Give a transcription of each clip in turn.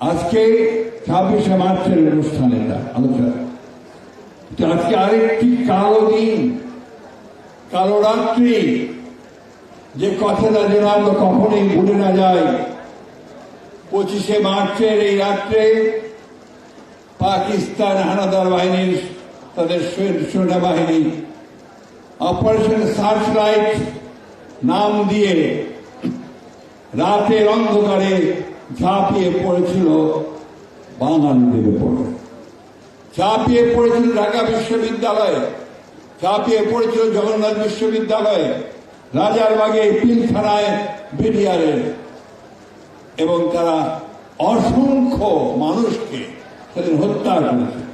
আজকে ছাব্বিশে মার্চের অনুষ্ঠান এটা, আলোচনা। আজকে আরেকটি কালো দিন, কালো রাত্রি। যে কথাটা যেন আমরা কখনোই ভুলে না যাই, পঁচিশে মার্চের এই রাত্রে পাকিস্তান হানাদার বাহিনীর, তাদের সেনাবাহিনী অপারেশন সার্চ লাইট নাম দিয়ে রাতের অন্ধকারে ঝাঁপিয়ে পড়েছিল বাঙালিদের উপরে। ঝাঁপিয়ে পড়েছিল ঢাকা বিশ্ববিদ্যালয়ে। ঝাঁপিয়ে পড়েছিল জগন্নাথ বিশ্ববিদ্যালয়ে। রাজারবাগে পিলখানায় বিডিআরে। এবং তারা অসংখ্য মানুষকে সেদিন হত্যা করেছে।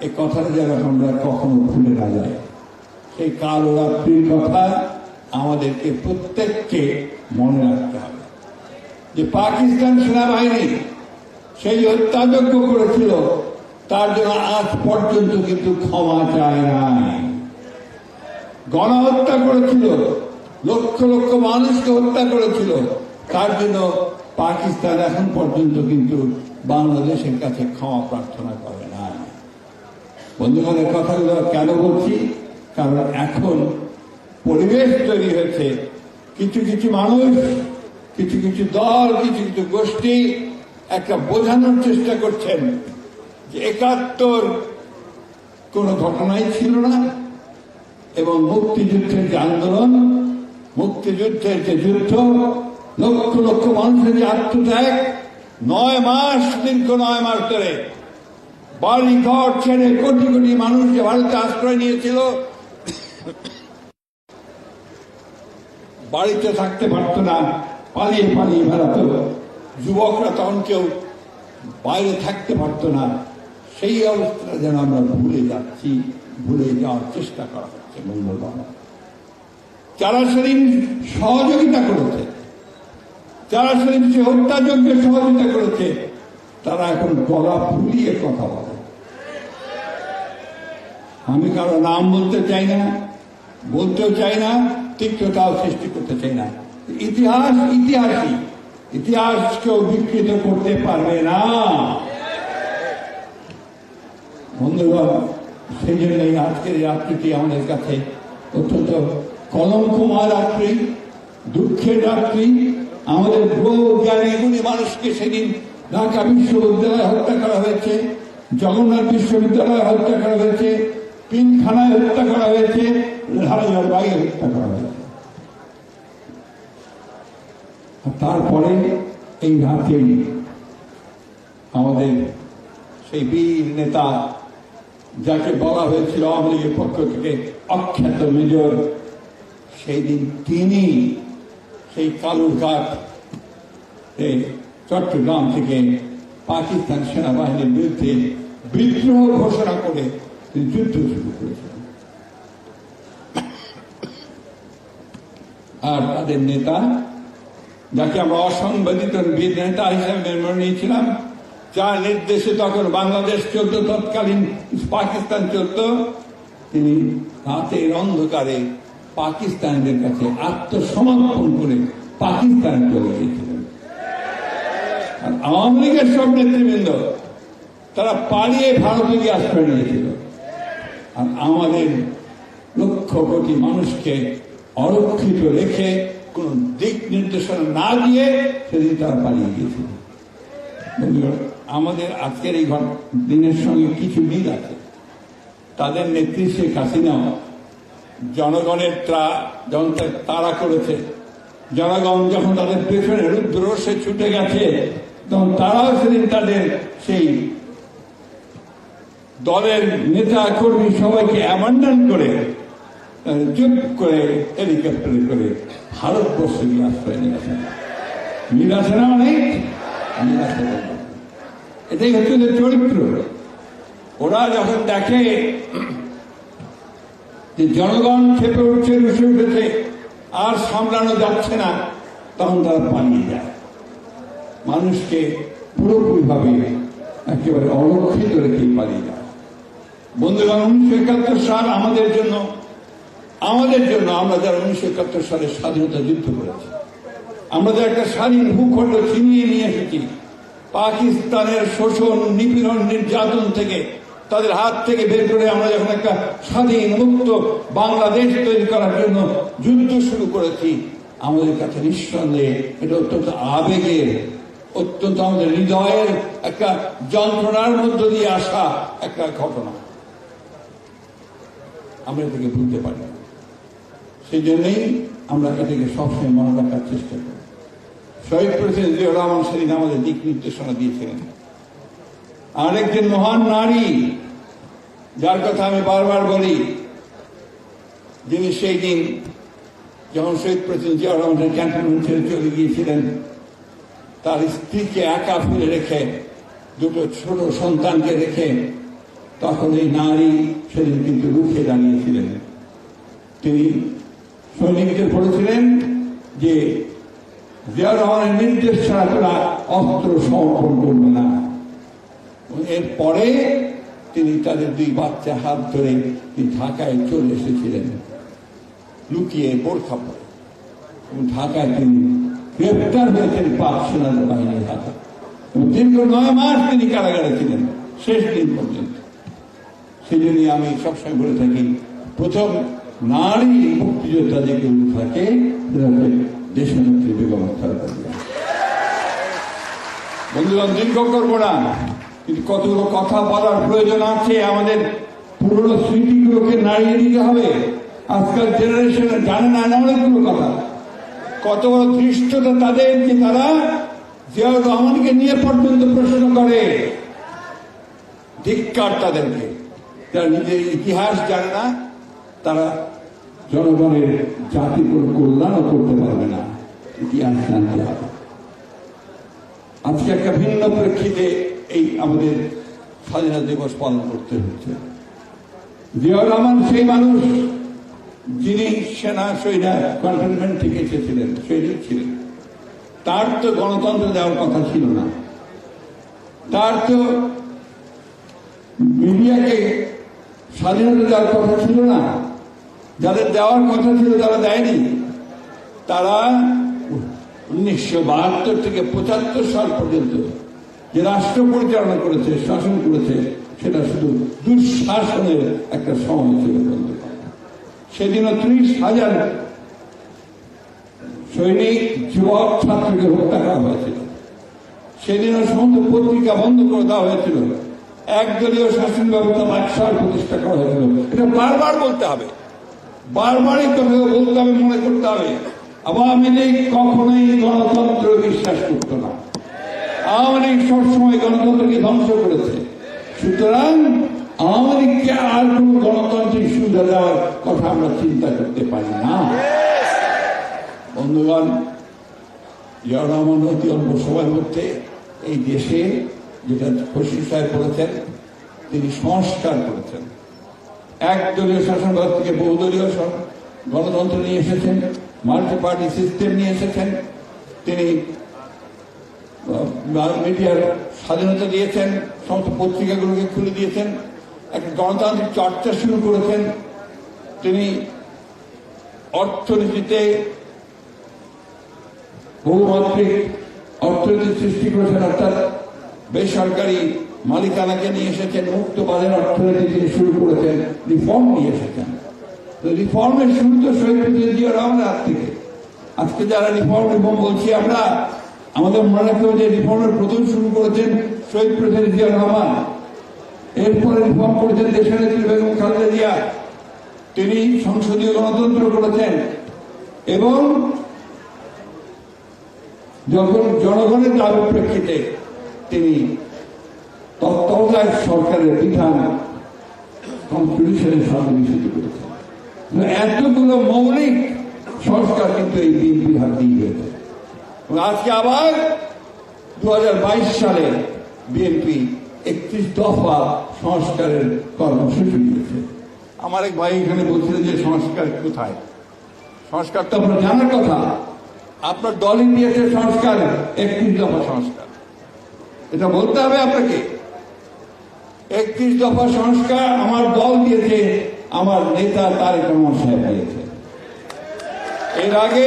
এই কথাটা যেন আমরা কখনো ভুলে না যাই। সেই কালো রাত্রির কথা আমাদেরকে প্রত্যেককে মনে রাখতে হবে। যে পাকিস্তান সেনাবাহিনী সেই হত্যাযজ্ঞ করেছিল, তার জন্য আজ পর্যন্ত কিন্তু ক্ষমা চায় নাই। গণহত্যা করেছিল, লক্ষ লক্ষ মানুষকে হত্যা করেছিল, তার জন্য পাকিস্তান এখন পর্যন্ত কিন্তু বাংলাদেশের কাছে ক্ষমা প্রার্থনা করে না বন্ধুগণের কথাগুলো কেন বলছি? কারণ এখন পরিবেশ তৈরি হয়েছে, কিছু কিছু মানুষ কিছু কিছু দল, কিছু কিছু গোষ্ঠী একটা বোঝানোর চেষ্টা করছেন যে একাত্তর কোনো ঘটনাই ছিল না এবং মুক্তিযুদ্ধের যে আন্দোলন, মুক্তিযুদ্ধের যে যুদ্ধ, লক্ষ লক্ষ মানুষের যে আত্মত্যাগ, নয় মাস, দীর্ঘ নয় মাস ধরে বাড়ি ঘর ছেড়ে কোটি কোটি মানুষ যে ভারতে আশ্রয় নিয়েছিল, বাড়িতে থাকতে পারত না। পালিয়ে পালিয়ে বেড়াতো, যুবকরা তখন কেউ বাইরে থাকতে পারত না। সেই অবস্থা যেন আমরা ভুলে যাচ্ছি, ভুলে যাওয়ার চেষ্টা করা হচ্ছে মঙ্গলবার যারা সেদিন সহযোগিতা করেছে, যারা সেদিন সে হত্যাযজ্ঞে সহযোগিতা করেছে, তারা এখন গলা ফুলিয়ে কথা বলে। আমি কারও নাম বলতে চাই না, বলতেও চাই না, তিক্ততাও সৃষ্টি করতে চাই না। ইতিহাস ইতিহাসই। ইতিহাস কেউ বিকৃত করতে পারবে না। বন্ধুগণ সেই জন্যই আজকের এই রাত্রিটি আমাদের কাছে অত্যন্ত কলঙ্কময় রাত্রি, দুঃখের রাত্রি। আমাদের বহু জ্ঞানী গুণী মানুষকে সেদিন ঢাকা বিশ্ববিদ্যালয়ে হত্যা করা হয়েছে, জগন্নাথ বিশ্ববিদ্যালয়ে হত্যা করা হয়েছে পিনখানায় হত্যা করা হয়েছে হত্যা করা হয়েছে আর তারপরে এই রাতেই আমাদের সেই বীর নেতা, যাকে বলা হয়েছিল আওয়ামী লীগের পক্ষ থেকে অখ্যাত মেজর, সেই দিন তিনি সেই কালুরঘাট চট্টগ্রাম থেকে পাকিস্তান সেনাবাহিনীর বিরুদ্ধে বিদ্রোহ ঘোষণা করে তিনি যুদ্ধ শুরু করেছিলেন। আর তাদের নেতা যাকে আমরা অসংবাদিত নেতা হিসেবে মেনে নিয়েছিলাম, যার নির্দেশে তখন বাংলাদেশ চলত, তৎকালীন পাকিস্তান চলত, তিনি রাতের অন্ধকারে পাকিস্তানিদের কাছে আত্মসমর্পণ করে পাকিস্তান চলে গিয়েছিলেন। আর আওয়ামী লীগের সব নেতৃবৃন্দ, তারা পালিয়ে ভারতে গিয়ে আশ্রয় নিয়েছিল। আর আমাদের লক্ষ কোটি মানুষকে অরক্ষিত রেখে কোন দিক নির্দেশনা না দিয়ে সেদিন তারা পালিয়ে গিয়েছিল। আমাদের আজকের এই দিনের সঙ্গে কিছু মিল আছে। তাদের নেত্রী শেখ হাসিনা জনগণের ত্রা করেছে। জনগণ যখন তাদের পেছনে রুদ্রসে ছুটে গেছে, তখন তারাও সেদিন তাদের সেই দলের নেতা, কর্মী সবাইকে অ্যাবান্ডন করে চুপ করে হেলিকপ্টারে করে ভারতবর্ষে গিয়ে আশ্রয় নিয়েছে মিল আছে না অনেক মিল আছে এটাই হচ্ছে ওদের চরিত্র। ওরা যখন দেখে যে জনগণ খেপে উঠছে রুষে উঠেছে, আর সামলানো যাচ্ছে না, তখন তারা পালিয়ে যায়। মানুষকে পুরোপুরিভাবে একেবারে অরক্ষিত রেখে পালিয়ে যায়। বন্ধুগণ, উনিশশো একাত্তর সাল আমাদের জন্য আমাদের জন্য আমরা যারা উনিশশো একাত্তর সালে স্বাধীনতা যুদ্ধ করেছি, আমরা যে একটা স্বাধীন ভূখণ্ড ছিনিয়ে নিয়ে এসেছি, পাকিস্তানের শোষণ, নিপীড়ন, নির্যাতন থেকে, তাদের হাত থেকে বের করে আমরা যখন একটা স্বাধীন, মুক্ত বাংলাদেশ তৈরি করার জন্য যুদ্ধ শুরু করেছি, আমাদের কাছে নিঃসন্দেহে এটা অত্যন্ত আবেগের, অত্যন্ত আমাদের হৃদয়ের একটা যন্ত্রণার মধ্য দিয়ে আসা একটা ঘটনা। আমরা এটাকে ভুলতে পারি না। সেই জন্যই আমরা এটাকে সবসময় মনে রাখার চেষ্টা করি। শহীদ প্রেসিডেন্ট জিয়া রহমান সেদিন আমাদের দিক নির্দেশনা দিয়েছিলেন। আরেকজন মহান নারী, যার কথা আমি বারবার বলি, যিনি সেই দিন যখন শহীদ প্রেসিডেন্ট জিয়া রহমানের ক্যান্টনমেন্ট ছেড়ে চলে গিয়েছিলেন, তার স্ত্রীকে একা ফেলে রেখে, দুটো ছোট সন্তানকে রেখে তখন এই নারী সেদিন কিন্তু রুখে দাঁড়িয়েছিলেন। তিনি সৈনিকদের বলেছিলেন যে জিয়া রহমানের নির্দেশ ছাড়া তারা অস্ত্র সমর্পণ করবে না। এরপরে তিনি তাদের দুই বাচ্চা হাত ধরে তিনি ঢাকায় চলে এসেছিলেন, লুকিয়ে বোরখা পরে। এবং ঢাকায় তিনি গ্রেপ্তার হয়েছেন পাক সেনাদের বাহিনীর হাতে। এবং দীর্ঘ নয় মাস তিনি কারাগারে ছিলেন, শেষ দিন পর্যন্ত। সেই জন্যই আমি সবসময় বলে থাকি, প্রথম নারী মুক্তিযোদ্ধা যে কেউ থাকে দেশনেত্রী বেগম। বন্ধুগণ দীর্ঘ করব না কিন্তু কতগুলো কথা বলার প্রয়োজন আছে, আমাদের পুরনো স্মৃতিগুলোকে নাড়িয়ে নিতে হবে। আজকাল জেনারেশন জানে না না অনেকগুলো কথা। কত বড় ধৃষ্টতা তাদের যে তারা জিয়াউর রহমানকে নিয়ে পর্যন্ত প্রশ্ন করে। ধিক্কার তাদেরকে। যারা নিজের ইতিহাস জানে না, তারা জনগণের জাতির কোনো কল্যাণও করতে পারবে না। ইতিহাস জানতে হবে আজকে একটা ভিন্ন প্রেক্ষিতে এই আমাদের স্বাধীনতা দিবস পালন করতে হচ্ছে। জিয়াউর রহমান সেই মানুষ যিনি সেনা সৈনা কন্টেনমেন্ট থেকে এসেছিলেন সৈনিক ছিলেন। তার তো গণতন্ত্র দেওয়ার কথা ছিল না। তার তো মিডিয়াকে স্বাধীনতা দেওয়ার কথা ছিল না। যাদের দেওয়ার কথা ছিল তারা দেয়নি। তারা উনিশশো বাহাত্তর থেকে পঁচাত্তর সাল পর্যন্ত যে রাষ্ট্র পরিচালনা করেছে, শাসন করেছে, সেটা শুধু দুঃশাসনের একটা সময় ছিল সেদিনও ত্রিশ হাজার সৈনিক, যুবক, ছাত্রকে হত্যা করা হয়েছিল। সেদিনও সমস্ত পত্রিকা বন্ধ করে দেওয়া হয়েছিল। একদলীয় শাসন ব্যবস্থা প্রতিষ্ঠা করা হয়েছিল। এটা বারবার বলতে হবে। বারবারই তবে বলতে হবে মনে করতে হবে। আওয়ামী লীগ কখনোই গণতন্ত্র বিশ্বাস করতো না। আওয়ামী লীগ সবসময় গণতন্ত্রকে ধ্বংস করেছে। সুতরাং আওয়ামী লীগকে আর কোন গণতান্ত্রিক সুবিধা দেওয়ার কথা আমরা চিন্তা করতে পারি না। বন্ধুগণ রহমান অতি অল্প সময়ের মধ্যে এই দেশে যেটা খসরু সাহেব করেছেন তিনি সংস্কার করেছেন। একদলীয় শাসন ব্যবস্থা থেকে বহুদলীয় গণতন্ত্র নিয়ে এসেছেন, মাল্টি পার্টি সিস্টেম নিয়ে এসেছেন, তিনি মিডিয়ার স্বাধীনতা দিয়েছেন, সমস্ত পত্রিকাগুলোকে খুলে দিয়েছেন, একটা গণতান্ত্রিক চর্চা শুরু করেছেন। তিনি অর্থনীতিতে বহুমাত্রিক অর্থনীতি সৃষ্টি করেছেন, অর্থাৎ বেসরকারি মালিকানাকে নিয়ে এসেছেন মুক্ত বাজার অর্থনীতি তিনি শুরু করেছেন রিফর্ম নিয়ে এসেছেন। তো রিফর্মের শুরু তো শহীদ থেকে। আজকে যারা রিফর্ম রিফর্ম বলছি আমরা, আমাদের মনে রাখতে হবে যে রিফর্মের প্রথম শুরু করেছেন শহীদ প্রেসিডেন্ট জিয়া রহমান। এরপরে রিফর্ম করেছেন দেশের নেত্রী বেগম খালেদা জিয়া। তিনি সংসদীয় গণতন্ত্র করেছেন। এবং যখন জনগণের দাবির প্রেক্ষিতে তিনি তত্ত্বাবধায়ক সরকারের বিধান কনস্টিটিউশনের সাথে নিষিদ্ধ করেছেন তো এতগুলো মৌলিক সংস্কার কিন্তু এই বিএনপির হাত দিয়ে আজকে আবার দু সালে বিএনপি একত্রিশ দফা সংস্কারের কর্মসূচি দিয়েছে আমার এক ভাই এখানে বলছিলেন যে সংস্কার কোথায়? সংস্কার তো আপনার জানার কথা। আপনার দলই দিয়েছে সংস্কার, একত্রিশ দফা সংস্কার। এটা বলতে হবে আপনাকে। একত্রিশ দফা সংস্কার আমার দল দিয়েছে, আমার নেতা তারেক রহমান সাহেব দিয়েছে। এর আগে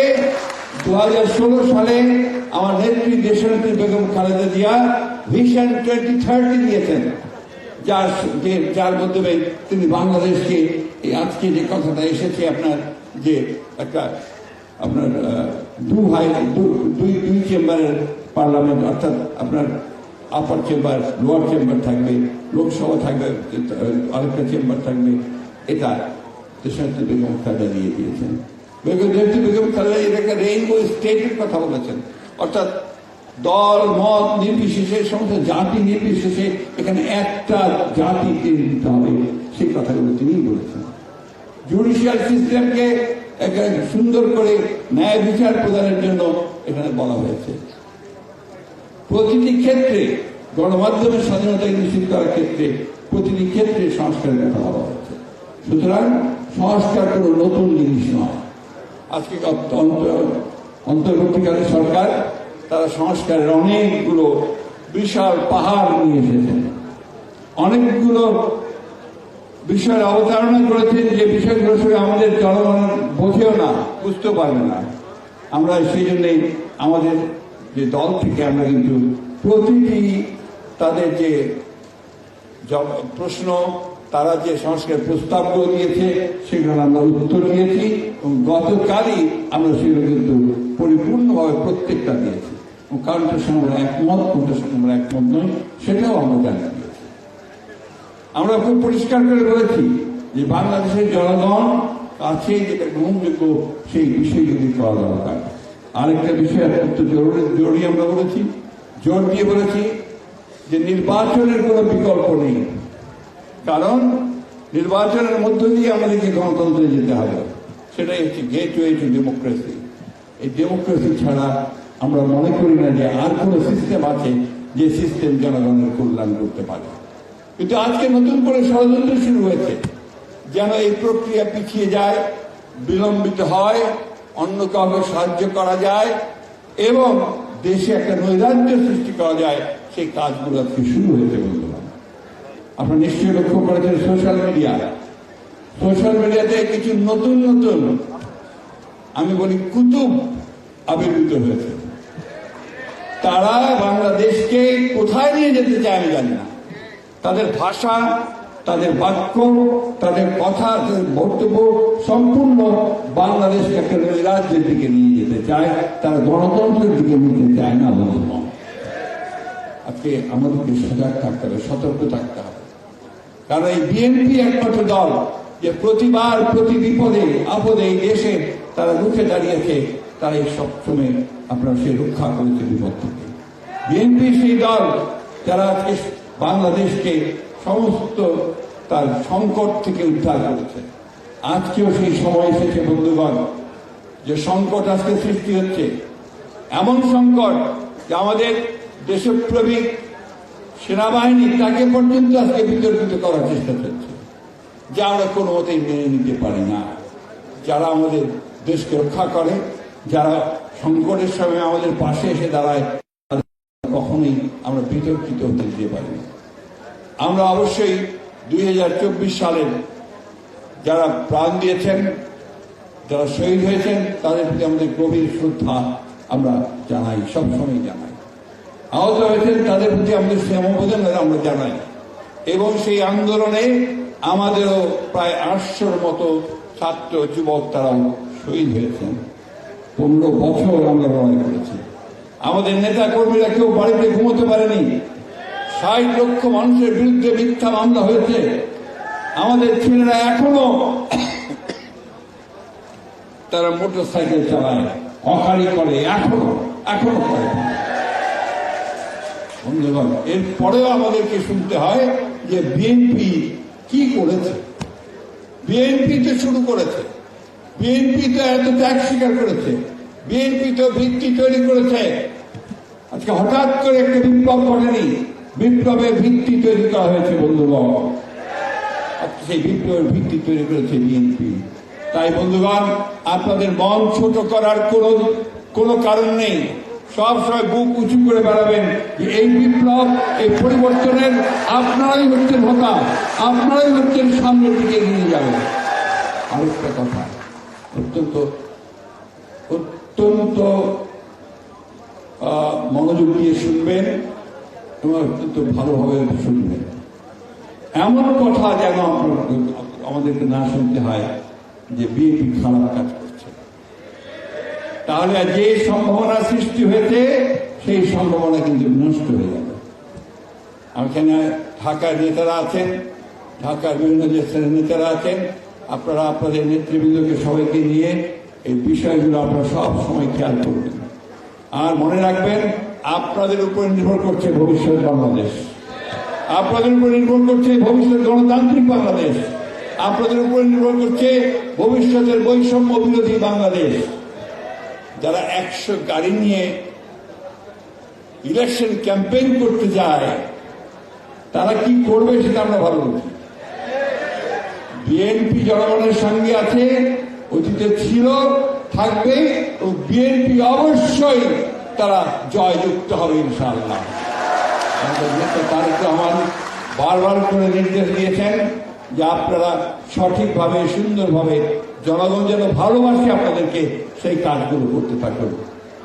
দু হাজার ষোলো সালে আমার নেত্রী দেশনেত্রী Begum Khaleda Zia vision twenty thirty দিয়েছেন। যার যে যার মাধ্যমে তিনি বাংলাদেশকে আজকে যে কথাটা এসেছে আপনার যে একটা আপনার দু হাই দুই দুই চেম্বারের পার্লামেন্ট, অর্থাৎ আপনার আপার চেম্বার, লোয়ার চেম্বার থাকবে, লোকসভা থাকবে, আরেকটা চেম্বার থাকবে, এটা দেশাত্রী বেগম খালেদা দিয়ে দিয়েছেন। বেগম বেগম খালেদা এটা একটা রেইনবো স্টেটের কথা বলেছেন। অর্থাৎ দল, মত নির্বিশেষে, সমস্ত জাতি নির্বিশেষে এখানে একটা জাতিকে দিতে হবে, সেই কথাগুলো তিনি বলেছেন। জুডিশিয়াল সিস্টেমকে সুন্দর করে ন্যায় বিচার প্রদানের জন্য এখানে বলা হয়েছে। প্রতিটি ক্ষেত্রে গণমাধ্যমের স্বাধীনতা নিশ্চিত করার ক্ষেত্রে প্রতিটি ক্ষেত্রে সংস্কারের কথা বলা হয়েছে সুতরাং সংস্কার কোনো নতুন জিনিস নয়। আজকে অন্ত- অন্তর্বর্তীকালীন সরকার, তারা সংস্কারের অনেকগুলো বিশাল পাহাড় নিয়ে এসেছেন অনেকগুলো বিষয়ের অবতারণা করেছেন যে বিষয়গুলো সঙ্গে আমাদের জনগণ বোঝেও না, বুঝতেও পারবে না। আমরা সেই জন্যই আমাদের যে দল থেকে আমরা কিন্তু প্রতিটি তাদের যে প্রশ্ন, তারা যে সংস্কার প্রস্তাবগুলো দিয়েছে সেগুলো আমরা উত্তর দিয়েছি এবং গতকালই আমরা সেগুলো কিন্তু পরিপূর্ণভাবে প্রত্যেকটা দিয়েছি। কারণটার সঙ্গে আমরা একমত কোনটার সঙ্গে আমরা একমত নই, সেটাও আমরা দিয়েছি আমরা খুব পরিষ্কার করে বলেছি যে বাংলাদেশের জনগণ কাছে যেটা গ্রহণযোগ্য, সেই বিষয়গুলি করা দরকার। আরেকটা বিষয় অত্যন্ত জরুরি জরুরি আমরা বলেছি, জোর দিয়ে বলেছি যে নির্বাচনের কোনো বিকল্প নেই। কারণ নির্বাচনের মধ্য দিয়ে আমাদেরকে গণতন্ত্রে যেতে হবে। সেটাই হচ্ছে গেটওয়ে টু ডেমোক্রেসি এই ডেমোক্রেসি ছাড়া আমরা মনে করি না যে আর কোনো সিস্টেম আছে যে সিস্টেম জনগণের কল্যাণ করতে পারে। কিন্তু আজকে নতুন করে ষড়যন্ত্র শুরু হয়েছে। যেন এই প্রক্রিয়া পিছিয়ে যায়, বিলম্বিত হয় অন্য কাউকে সাহায্য করা যায় এবং দেশে একটা নৈরাজ্য সৃষ্টি করা যায়, সেই কাজগুলো আজকে শুরু হয়েছে বন্ধুগণ আপনারা নিশ্চয়ই লক্ষ্য করেছেন সোশ্যাল মিডিয়া। সোশ্যাল মিডিয়াতে কিছু নতুন নতুন, আমি বলি কুতুব আবির্ভূত হয়েছে। তারা বাংলাদেশকে কোথায় নিয়ে যেতে চায় আমি জানি না। তাদের ভাষা তাদের বাক্য, তাদের কথা, তাদের বক্তব্য সম্পূর্ণ বাংলাদেশকে একটা রাজ্যের দিকে নিয়ে যেতে চায়, তারা গণতন্ত্রের দিকে নিতে চায় না বন্ধু আজকে আমাদেরকে সজাগ থাকতে হবে, সতর্ক থাকতে হবে। কারণ এই বিএনপি একমাত্র দল যে প্রতিবার প্রতি বিপদে, আপদে এই দেশে তারা রুখে দাঁড়িয়েছে, তারা এই সবসময় আপনার সে রক্ষা করেছে বিপদ থেকে। বিএনপি সেই দল যারা বাংলাদেশকে সমস্ত তার সংকট থেকে উদ্ধার করেছে। আজকেও সেই সময় এসেছে বন্ধুগণ, যে সংকট আজকে সৃষ্টি হচ্ছে। এমন সংকট যে আমাদের দেশপ্রেমিক সেনাবাহিনী তাকে পর্যন্ত আজকে বিতর্কিত করার চেষ্টা করছে, যা আমরা কোনো মতেই মেনে নিতে পারি না। যারা আমাদের দেশকে রক্ষা করে, যারা সংকটের সময় আমাদের পাশে এসে দাঁড়ায় কখনোই আমরা বিতর্কিত হতে দিতে পারি না। আমরা অবশ্যই দুই হাজার চব্বিশ সালের যারা প্রাণ দিয়েছেন, যারা শহীদ হয়েছেন, তাদের প্রতি আমাদের গভীর শ্রদ্ধা আমরা জানাই, সবসময় জানাই। আহত হয়েছেন, তাদের প্রতি আমাদের সমবেদনা আমরা জানাই। এবং সেই আন্দোলনে আমাদেরও প্রায় আটশোর মতো ছাত্র, যুবক তারাও শহীদ হয়েছেন। পনেরো বছর আমরা লড়াই করেছি। আমাদের নেতা কর্মীরা কেউ বাড়িতে ঘুমোতে পারেনি। ষাট লক্ষ মানুষের বিরুদ্ধে মিথ্যা মামলা হয়েছে। আমাদের ছেলেরা এখনও তারা মোটর সাইকেল চালায় অকারি করে, এখনও এখনও করে। বন্ধুগণ, এরপরেও আমাদেরকে শুনতে হয় যে বিএনপি কি করেছে। বিএনপি তো শুরু করেছে। বিএনপি তো এত ত্যাগ স্বীকার করেছে। বিএনপি তো ভিত্তি তৈরি করেছে। আজকে হঠাৎ করে একটা বিপ্লব ঘটেনি। বিপ্লবের ভিত্তি তৈরি করা হয়েছে, বন্ধুগণ। সেই বিপ্লবের ভিত্তি তৈরি করেছে বিএনপি তাই, বন্ধুগণ, আপনাদের মন ছোট করার কোনো কোনো কারণ নেই। সব সময় বুক উঁচু করে বেড়াবেন যে এই বিপ্লব, এই পরিবর্তনের আপনারাই হচ্ছেন হতা, আপনারাই হচ্ছেন সামনের দিকে এগিয়ে যাবেন। আরেকটা কথা, অত্যন্ত অত্যন্ত মনোযোগ দিয়ে শুনবেন। এবং অত্যন্ত ভালোভাবে শুনবে। এমন কথা যেন আমাদেরকে না শুনতে হয় যে বিএনপি খারাপ কাজ করছে। তাহলে যে সম্ভাবনা সৃষ্টি হয়েছে, সেই সম্ভাবনা কিন্তু নষ্ট হয়ে যাবে এখানে ঢাকার নেতারা আছেন, ঢাকার বিভিন্ন দেশের নেতারা আছেন। আপনারা আপনাদের নেতৃবৃন্দকে সবাইকে নিয়ে এই বিষয়গুলো আপনারা সব সময় খেয়াল করবেন। আর মনে রাখবেন আপনাদের উপর নির্ভর করছে ভবিষ্যৎ বাংলাদেশ। আপনাদের উপর নির্ভর করছে ভবিষ্যৎ গণতান্ত্রিক বাংলাদেশ। আপনাদের উপর নির্ভর করছে ভবিষ্যতের বৈষম্য বিরোধী বাংলাদেশ। যারা একশো গাড়ি নিয়ে ইলেকশন ক্যাম্পেইন করতে যায়, তারা কি করবে সেটা আমরা ভালো বুঝি। বিএনপি জনগণের সঙ্গে আছে, অতীতে ছিল, থাকবে, ও বিএনপি অবশ্যই তারা জয়যুক্ত হবে ইনশাআল্লাহ। তারেক রহমান বারবার করে নির্দেশ দিয়েছেন যে আপনারা সঠিকভাবে, সুন্দরভাবে, জনগণ যেন ভালোবাসে আপনাদেরকে, সেই কাজগুলো করতে থাকুন।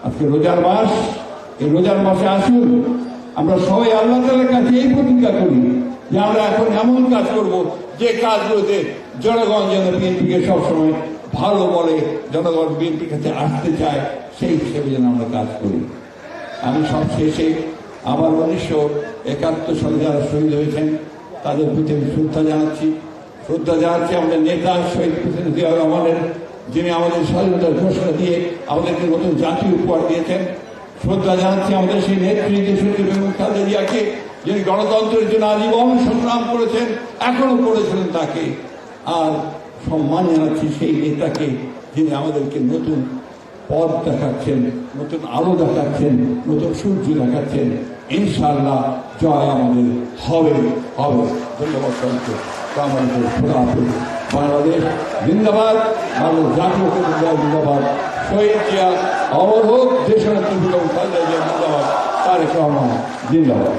আজকে রোজার মাস, এই রোজার মাসে আসুন। আমরা সবাই আল্লাহ তালার কাছে এই প্রতিজ্ঞা করি যে আমরা এখন এমন কাজ করব যে কাজগুলোতে জনগণ যেন বিএনপিকে সবসময় ভালো বলে, জনগণ বিএনপির কাছে আসতে চায় সেই হিসেবে যেন আমরা কাজ করি। আমি সব শেষে আবার উনিশশো একাত্তর সালে যারা শহীদ হয়েছেন, তাদের প্রতি আমি শ্রদ্ধা জানাচ্ছি। শ্রদ্ধা জানাচ্ছি আমাদের নেতা শহীদ প্রেসিডেন্ট জিয়া রহমানের, যিনি আমাদের স্বাধীনতার ঘোষণা দিয়ে আমাদেরকে নতুন জাতি উপহার দিয়েছেন। শ্রদ্ধা জানাচ্ছি আমাদের সেই নেত্রী দেশনেত্রী বেগম খালেদা জিয়াকে, যিনি গণতন্ত্রের জন্য আজীবন সংগ্রাম করেছেন, এখনও করেছিলেন তাকে। আর সম্মান জানাচ্ছি সেই নেতাকে, যিনি আমাদেরকে নতুন পথ দেখাচ্ছেন, নতুন আলো দেখাচ্ছেন, নতুন সূর্য দেখাচ্ছেন। ইনশাআল্লাহ জয় আমাদের হবে হবে। ধন্যবাদ সবাইকে। আমাদের খোলা বাংলাদেশ জিন্দাবাদ বাংলাদেশ জাতীয় জিন্দাবাদ। শহীদ জিয়া অমর হোক দেশের জিন্দাবাদ তারেক রহমান, জিন্দাবাদ।